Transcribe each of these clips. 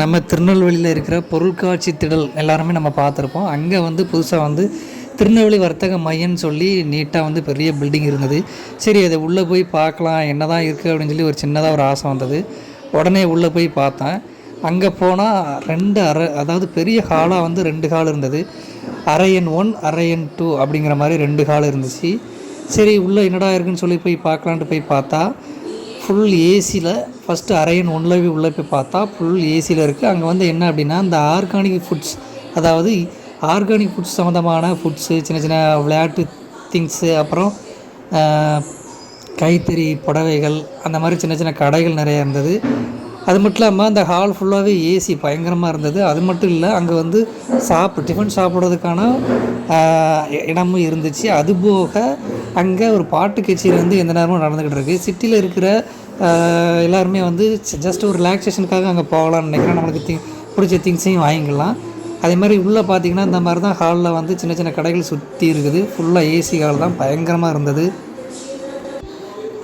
நம்ம திருநெல்வேலியில் இருக்கிற பொருட்காட்சி திடல் எல்லாருமே நம்ம பார்த்துருப்போம். அங்கே வந்து புதுசாக வந்து திருநெல்வேலி வர்த்தக மையம்னு சொல்லி நீட்டாக வந்து பெரிய பில்டிங் இருந்தது. சரி அதை உள்ளே போய் பார்க்கலாம் என்ன தான் இருக்குது அப்படின்னு சொல்லி ஒரு சின்னதாக ஒரு ஆசை வந்தது. உடனே உள்ளே போய் பார்த்தேன். அங்கே போனால் ரெண்டு அறை அதாவது பெரிய ஹாலாக வந்து ரெண்டு ஹால் இருந்தது. அரை எண் ஒன் அரை எண் டூ அப்படிங்கிற மாதிரி ரெண்டு ஹால் இருந்துச்சு. சரி உள்ளே என்னடா இருக்குன்னு சொல்லி போய் பார்க்கலான்ட்டு போய் பார்த்தா ஃபுல் ஏசியில் ஃபஸ்ட்டு அரையன் ஒன்றில் போய் உள்ளே போய் பார்த்தா ஃபுல் ஏசியில் இருக்குது அங்கே வந்து என்ன அப்படின்னா இந்த ஆர்கானிக் ஃபுட்ஸ் அதாவது ஆர்கானிக் ஃபுட்ஸ் சம்மந்தமான ஃபுட்ஸு சின்ன சின்ன விளையாட்டு திங்ஸு அப்புறம் கைத்தறி புடவைகள் அந்த மாதிரி சின்ன சின்ன கடைகள் நிறைய இருந்தது. அது மட்டும் இல்லாமல் அந்த ஹால் ஃபுல்லாகவே ஏசி பயங்கரமாக இருந்தது. அது மட்டும் இல்லை அங்கே வந்து சாப்பிட்டு டிஃபன் சாப்பிட்றதுக்கான இடமும் இருந்துச்சு. அதுபோக அங்கே ஒரு பாட்டு கச்சேரி வந்து எந்த நேரமும் நடந்துக்கிட்டு இருக்குது சிட்டியில் இருக்கிற எல்லாருமே வந்து ஜஸ்ட் ஒரு ரிலாக்ஸேஷனுக்காக அங்கே போகலாம்னு நினைக்கிறேன். நம்மளுக்கு தி பிடிச்ச திங்ஸையும் வாங்கிக்கலாம். அதே மாதிரி உள்ளே பார்த்தீங்கன்னா இந்த மாதிரி தான் ஹாலில் வந்து சின்ன சின்ன கடைகள் சுற்றி இருக்குது. ஃபுல்லாக ஏசி ஹால் தான். பயங்கரமாக இருந்தது.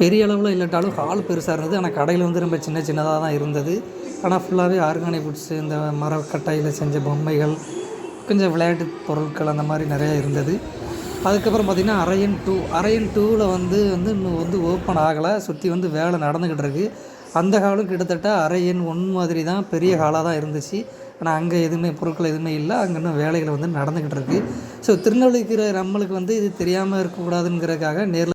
பெரிய அளவில் இல்லாட்டாலும் ஹால் பெருசாக இருந்தது. ஆனால் கடையில் வந்து ரொம்ப சின்ன சின்னதாக தான் இருந்தது. ஆனால் ஃபுல்லாகவே ஆர்கானிக் ஃபுட்ஸு இந்த மரக்கட்டையில் செஞ்ச பொம்மைகள் கொஞ்சம் விளையாட்டு பொருட்கள் அந்த மாதிரி நிறையா இருந்தது. அதுக்கப்புறம் பார்த்திங்கன்னா அரையன் டூ அரையன் டூவில் வந்து வந்து இன்னும் வந்து ஓப்பன் ஆகலை. சுற்றி வந்து வேலை நடந்துக்கிட்டு இருக்குது அந்த ஹாலும் கிட்டத்தட்ட அரையன் ஒன் மாதிரி தான் பெரிய ஹாலாக தான் இருந்துச்சு. ஆனால் அங்கே எதுவுமே பொருட்கள் எதுவுமே இல்லை. அங்கே இன்னும் வேலைகள் வந்து நடந்துக்கிட்டு இருக்குது ஸோ திருநெல்வேலிக்கிற நம்மளுக்கு வந்து இது தெரியாமல் இருக்கக்கூடாதுங்கிறதுக்காக நேரில்